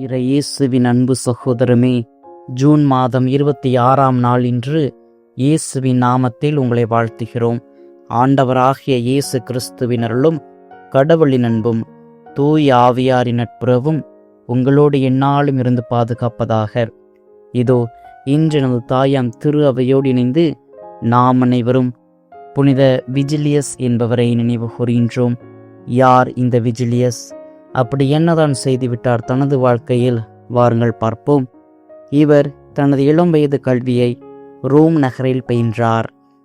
இறையேசுவின் அன்பு சகோதரமே ஜூன் மாதம் இருபத்தி ஆறாம் நாள் இன்று இயேசுவின் நாமத்தில் உங்களை வாழ்த்துகிறோம். ஆண்டவராகிய இயேசு கிறிஸ்துவினருளும் கடவுளின் அன்பும் தூய் ஆவியாரின் நட்புறவும் உங்களோடு எந்நாளும் இருந்து பாதுகாப்பதாக. இதோ இன்று நமது தாயாம் திரு அவையோடு இணைந்து நாம் அனைவரும் புனித விஜிலியஸ் என்பவரை நினைவு கூறுகின்றோம். யார் இந்த விஜிலியஸ்? அப்படி என்னதான் செய்துவிட்டார் தனது வாழ்க்கையில்? வாருங்கள் பார்ப்போம். இவர் தனது இளம் வயது கல்வியை ரோம் நகரில் பயின்றார்.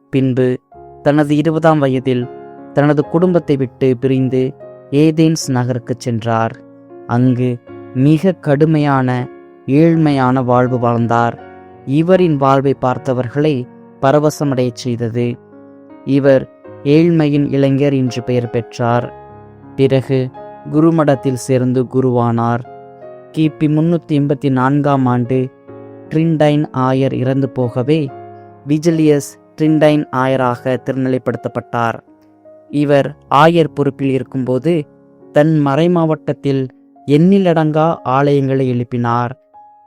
பின்பு தனது இருபதாம் வயதில் தனது குடும்பத்தை விட்டு பிரிந்து ஏதேன்ஸ் நகருக்கு சென்றார். அங்கு மிக கடுமையான ஏழ்மையான வாழ்வு வாழ்ந்தார். இவரின் வாழ்வை பார்த்தவர்களை பரவசமடையச் செய்தது. இவர் ஏழ்மையின் இளைஞர் என்று பெயர் பெற்றார். பிறகு குருமடத்தில் சேர்ந்து குருவானார். கிபி முன்னூற்றி எண்பத்தி நான்காம் ஆண்டு ட்ரிண்டைன் ஆயர் இறந்து போகவே விஜிலியஸ் ட்ரிண்டைன் ஆயராக திருநிலைப்படுத்தப்பட்டார். இவர் ஆயர் பொறுப்பில் இருக்கும்போது தன் மறைமாவட்டத்தில் எண்ணிலடங்கா ஆலயங்களை எழுப்பினார்.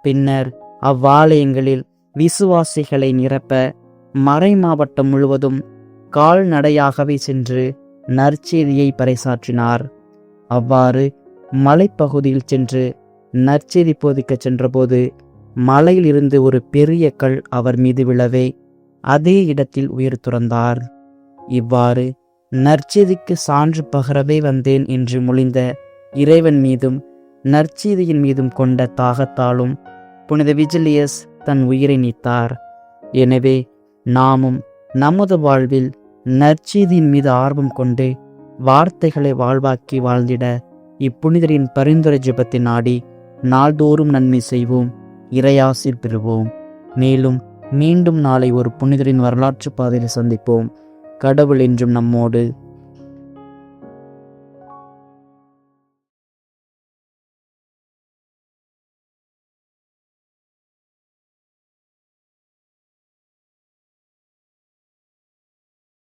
பின்னர் அவ்வாலயங்களில் விசுவாசிகளை நிரப்ப மறை மாவட்டம் முழுவதும் கால்நடையாகவே சென்று நற்செய்தியை பறைசாற்றினார். அவ்வாறு மலைப்பகுதியில் சென்று நற்செய்தி போதிக்கச் சென்றபோது மலையிலிருந்து ஒரு பெரிய கல் அவர் மீது விழவே அதே இடத்தில் உயிர் துறந்தார். இவ்வாறு நற்செய்திக்கு சான்று பகரவே வந்தேன் என்று முழிந்த இறைவன் மீதும் நற்செய்தியின் மீதும் கொண்ட தாகத்தாலும் புனித விஜிலியஸ் தன் உயிரை நீத்தார். எனவே நாமும் நமது வாழ்வில் நற்செய்தியின் மீது ஆர்வம் கொண்டு வார்த்தைகளை வாழ்வாக்கி வாழ்ந்திட இப்புனிதரின் பரிந்துரை ஜெபத்தை நாடி நாள்தோறும் நன்மை செய்வோம் இறையாசிர் பெறுவோம். மேலும் மீண்டும் நாளை ஒரு புனிதரின் வரலாற்று பாதையில் சந்திப்போம். கடவுள் என்றும் நம்மோடு